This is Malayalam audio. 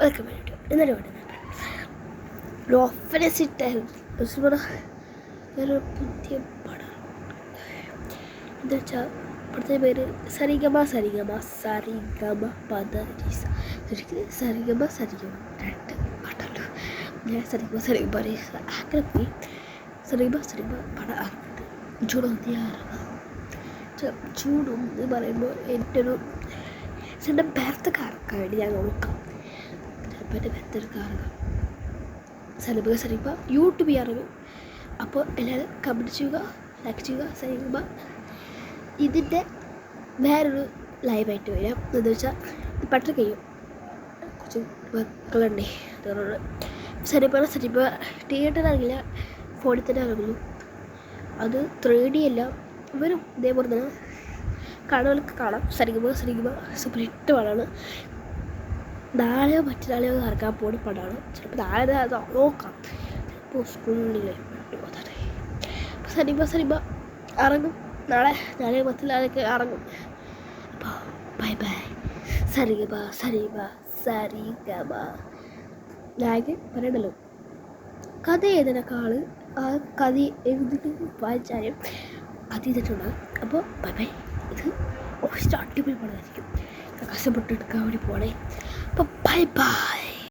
അതൊക്കെ വേണ്ടി ഇന്നലെ പക്ഷെ പറഞ്ഞാൽ വേറൊരു പുതിയ പടം. എന്താ വെച്ചാൽ ഇവിടുത്തെ പേര് സരിഗമ സരിഗമ സരിഗമ പദരീസ ഒരിക്കലും സരിഗമ സരിഗമ. രണ്ട് പാട്ടല്ലോ. ഞാൻ സരിഗമ സരിഗമ രീസ. അങ്ങനെ പോയി. സരിഗമ സരിഗമ പടം ആക്കിയിട്ട് ചൂടൊന്നി ഇറങ്ങാം ചൂടും എന്ന് പറയുമ്പോൾ എന്റെ ഒരു എന്റെ ബർത്ത് വേണ്ടി ഞാൻ നോക്കാം. ചിലപ്പോൾ എന്റെ ബർത്തൊക്കെ ഇറങ്ങാം യൂട്യൂബ് ഇറങ്ങും അപ്പോൾ എല്ലാവരും കമന്റ് ചെയ്യുക ലൈക്ക് ചെയ്യുക സരിഗമ ഇതിന്റെ വേറൊരു ലൈവായിട്ട് വരാം. എന്താണെന്ന് വെച്ചാൽ പെട്ടെന്ന് കഴിയും കുറച്ച് മക്കളുണ്ടേ അതുകൊണ്ട് സരിപ്പ സരിപ്പ തിയേറ്റർ ഇറങ്ങില്ല ഫോണിൽ തന്നെ ഇറങ്ങുന്നു. അത് ത്രീ ഡി അല്ല. ഇവരും ഇതേപോലെ തന്നെ കാണുന്നവർക്ക് കാണാം. സരിഗമ സരിഗമ സൂപ്പർ ഹിറ്റ് പടമാണ് നാളെയോ മറ്റന്നാളെയോ നടക്കാൻ പോകുന്ന പടമാണ്. ചിലപ്പോൾ നാളെ നോക്കാം. ചിലപ്പോൾ സ്കൂളിൽ അപ്പോൾ സരിമ സരിമ ഇറങ്ങും. നാളെ നാളെ മറ്റന്നാളൊക്കെ ഇറങ്ങും. അപ്പോൾ ബൈ ബൈ സരിഗമ സരിമ സരിഗമ ലാഗ് പറയണല്ലോ. കഥ ഏതിനേക്കാൾ ആ കഥ എഴുതി വായിച്ചാലും കഥ ചെയ്തിട്ടുണ്ടാകും അപ്പോൾ ബൈ ബൈ ഇത് അടിപൊളി പടമായിരിക്കും. കഷ്ടപ്പെട്ടെടുക്കാൻ വേണ്ടി പോണേ. അപ്പോൾ ബൈ ബൈ